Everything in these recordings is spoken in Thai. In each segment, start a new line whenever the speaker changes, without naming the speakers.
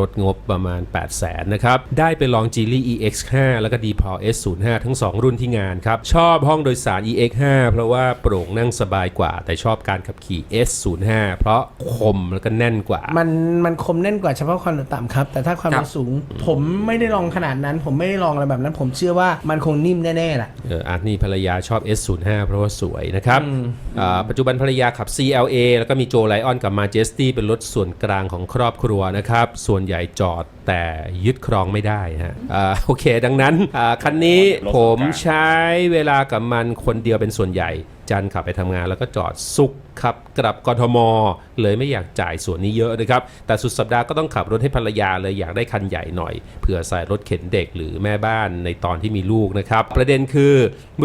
ารถงบประมาณ 8 0 0แสนนะครับ ได้ไปลอง g e l y EX5 แล้วก็ d p o l S05 ทั้ง 2 รุ่นที่งานครับ ชอบห้องโดยสาร EX5 เพราะว่าโปร่งนั่งสบายกว่า แต่ชอบการขับขี่ S05 เพราะคมแล้วก็แน่นกว่า
มันมันคมแน่นกว่าเฉพาะความเร็วต่ำครับ แต่ถ้าความ
ครั
เร็
บ
วสูง ผมไม่ได้ลองขนาดนั้น ผมไม่ได้ลองอะไรแบบนั้น ผมเชื่อว่ามันคงนิ่มแน่ๆแหละ
เอออาร์ตนี่ภรรยาชอบ S05 เพราะว่าสวยนะครับอ่าปัจจุบันภรรยาขับ CLA แล้วก็มีโจไลออนกับ Majesty เป็นรถส่วนกลางของครอบครัวนะครับส่วนใหญ่จอดแต่ยึดครองไม่ได้ฮะอ่าโอเค ดังนั้นอ่าคันนี้ผมใช้เวลากับมันคนเดียวเป็นส่วนใหญ่จันขับไปทำงานแล้วก็จอดซุก ขับกลับกทม เลยไม่อยากจ่ายส่วนนี้เยอะนะครับ แต่สุดสัปดาห์ก็ต้องขับรถให้ภรรยาเลยอยากได้คันใหญ่หน่อยเผื่อใส่รถเข็นเด็กหรือแม่บ้านในตอนที่มีลูกนะครับ ประเด็นคือ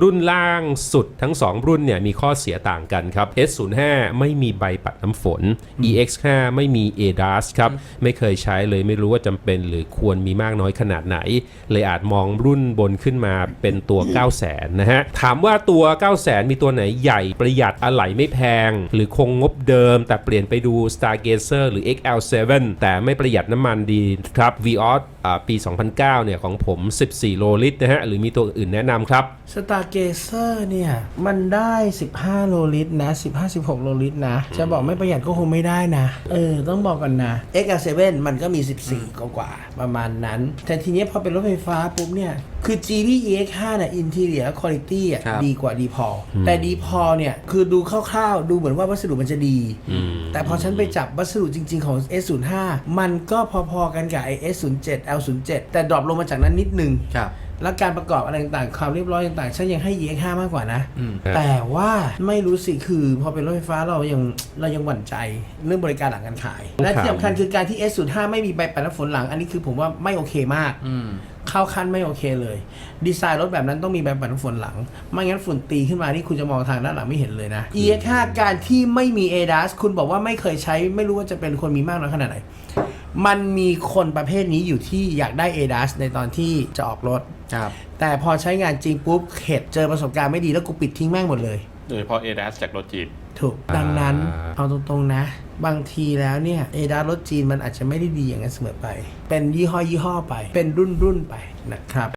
รุ่นล่างสุดทั้ง 2 รุ่นเนี่ยมีข้อเสียต่างกันครับ S05 ไม่มีใบปัดน้ำฝน EX5 ไม่มี ADAS ครับ ไม่เคยใช้เลยไม่รู้ว่าจำเป็นหรือควรมีมากน้อยขนาดไหน เลยอาจมองรุ่นบนขึ้นมาเป็นตัว 9 0 0 0 0นะฮะถามว่าตัว 9 0 0 0 0มีตัวไหนใหญ่ประหยัดอะไหล่ไม่แพงหรือคงงบเดิม แต่เปลี่ยนไปดู Stargazer หรือ XL7 แต่ไม่ประหยัดน้ำมันดีครับ Vios อ่า ปี 2009 เนี่ยของผม 14 โลลิตรนะฮะ หรือมีตัวอื่นแนะนำครับ
สตาร์เกเซอร์เนี่ย มันได้ 15 โลลิตรนะ 15-16 โลลิตรนะ จะบอกไม่ประหยัดก็คงไม่ได้นะ เออ ต้องบอกกันนะ XL7 มันก็มี 14 กว่ากว่าๆประมาณนั้น แต่ทีเนี้ยพอเป็นรถไฟฟ้าปุ๊บเนี่ย คือ GD EX5 เนี่ย Interior Quality อะ
ครับ
ดีกว่า d p o l แต่ d p o l เนี่ย คือดูคร่าวๆ ดูเหมือนว่าวัสดุมันจะดี แต่พอฉันไปจับวัสดุจริง ๆของ S05 มันก็พอๆกันกับไอ้ S07 L07 แต่ดรอปลงมาจากนั้นนิดนึง
ครับ
แล้วการประกอบอะไรต่างๆ ความเรียบร้อยต่างๆ ฉันยังให้ EX5 มากกว่านะ
อืม
แต่ว่าไม่รู้สิ คือพอเป็นรถไฟฟ้าเรายังเรายังหวั่นใจเรื่องบริการหลังการขาย และที่สำคัญคือการที่ S05 ไม่มีใบปัดน้ำฝนหลัง อันนี้คือผมว่าไม่โอเคมาก
อืม
เข้าขั้นไม่โอเคเลย ดีไซน์รถแบบนั้นต้องมีใบปัดน้ำฝนหลัง ไม่งั้นฝุ่นตีขึ้นมานี่คุณจะมองทางด้านหลังไม่เห็นเลยนะ EX5 การที่ไม่มี ADAS คุณบอกว่าไม่เคยใช้ไม่รู้ว่าจะเป็นคนมีมากน้อยขนาดไหน มันมีคนประเภทนี้อยู่ที่อยากได้ ADAS ในตอนที่จะออกรถ
ครับ
แต่พอใช้งานจริงปุ๊บเข็ดเจอประสบการณ์ไม่ดีแล้วกูปิดทิ้งแม่งหมดเลย
โดยเฉพาะ ADAS จากรถจีน
ถูก ดังนั้น
อ่า
เอาตรงๆนะ บางทีแล้วเนี่ย ADAS รถจีนมันอาจจะไม่ได้ดีอย่างนั้นเสมอไป เป็นยี่ห้อยี่ห้อไป เป็นรุ่นรุ่นๆไปนะครับ